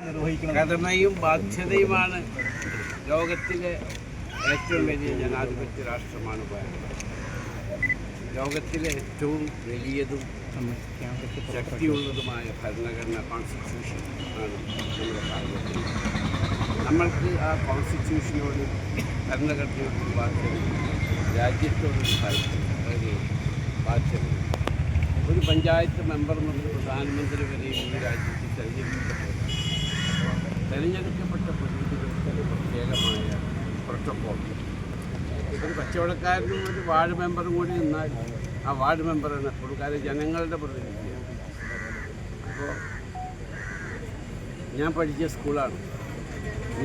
കടമയും ബാധ്യതയുമാണ് ലോകത്തിലെ ഏറ്റവും വലിയ ജനാധിപത്യ രാഷ്ട്രമാണ് ഭാരതം. ലോകത്തിലെ ഏറ്റവും വലിയതും ശക്തിയുള്ളതുമായ ഭരണഘടന കോൺസ്റ്റിറ്റ്യൂഷൻ ആണ് നമ്മുടെ ഭാരതത്തിൽ. നമ്മൾക്ക് ആ കോൺസ്റ്റിറ്റ്യൂഷനോട് ഭരണഘടനയോട് ബാധ്യത രാജ്യത്തോടൊരു ഒരു ബാധ്യത ഒരു പഞ്ചായത്ത് മെമ്പർ മുതൽ പ്രധാനമന്ത്രി വരെയും ഈ രാജ്യത്ത് തിരഞ്ഞെടുക്കപ്പെട്ട തിരഞ്ഞെടുക്കപ്പെട്ട പ്രതിനിധികൾക്ക് പ്രത്യേകമായ പ്രോട്ടോകോൾ ഒരു കച്ചവടക്കാരനും ഒരു വാർഡ് മെമ്പറും കൂടി നിന്നാൽ ആ വാർഡ് മെമ്പർ എപ്പോഴും കൊടുക്കാതെ ജനങ്ങളുടെ പ്രതിനിധിയാണ് അപ്പോൾ ഞാൻ പഠിച്ച സ്കൂളാണ്.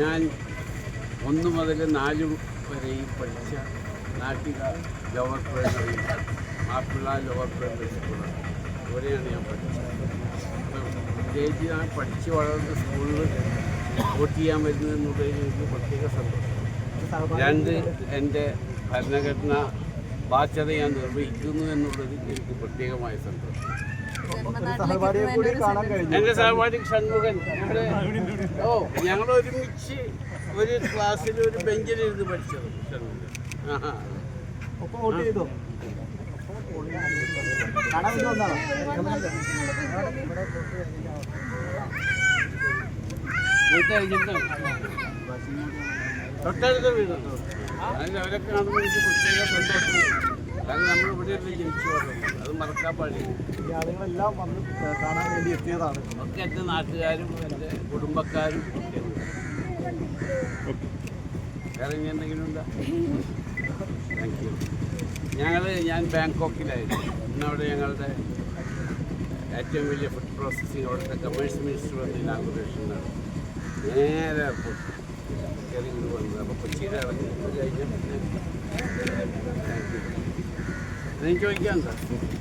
ഞാൻ ഒന്ന് മുതൽ നാല് വരെയും പഠിച്ച Nattika lower primary Mappila lower primary സ്കൂളാണ്. ഇവിടെയാണ് ഞാൻ പഠിച്ചത്. പ്രത്യേകിച്ച് ഞാൻ പഠിച്ച് വളർന്ന സ്കൂളിൽ വോട്ട് ചെയ്യാൻ വരുന്നത് എന്നുള്ളതിൽ എനിക്ക് പ്രത്യേക സന്തോഷം. രണ്ട് എന്റെ ഭരണഘടന ബാധ്യത ഞാൻ നിർവഹിക്കുന്നു എന്നുള്ളതിൽ എനിക്ക് പ്രത്യേകമായ സന്തോഷം. എന്റെ സഹപാഠി ഷൺമുഖൻ ഞങ്ങൾ ഓ ഞങ്ങൾ ഒരുമിച്ച് ഒരു ക്ലാസ്സിൽ ഒരു ബെഞ്ചിലിരുന്ന് പഠിച്ചത് ഷൺമുഖൻ. ആഹാ. വോട്ട് തൊട്ടടുത്ത വീടുണ്ട്? അതിൽ അവരൊക്കെ കാണുമ്പോൾ എനിക്ക് പ്രത്യേക സന്തോഷം കാരണം നമ്മൾ ഇവിടെ ജനിച്ചു അത് മറക്കാൻ പാടില്ല. ഈ ആളുകളെല്ലാം വന്ന് കാണാൻ വേണ്ടി എത്തിയതാണ്. ഒക്കെ എന്റെ നാട്ടുകാരും എന്റെ കുടുംബക്കാരും ഒക്കെ. വേറെ ഇനി എന്തെങ്കിലും ഉണ്ടോ? താങ്ക് യു ഞങ്ങൾ ഞാൻ ബാങ്കോക്കിലായിരുന്നു. ഇന്നവിടെ ഞങ്ങളുടെ ഏറ്റവും വലിയ ഫുഡ് പ്രോസസ്സിംഗ് അവിടുത്തെ കമേഴ്സ് മിനിസ്റ്റർ വന്ന് ഇനാഗുറേഷൻ നടത്തി. നേരെ എയർപോർട്ട് കയറി ഇങ്ങോട്ട് വന്നത് അപ്പോൾ കൊച്ചിയിൽ ഇറങ്ങി ഇത് കഴിഞ്ഞാൽ പിന്നെ താങ്ക്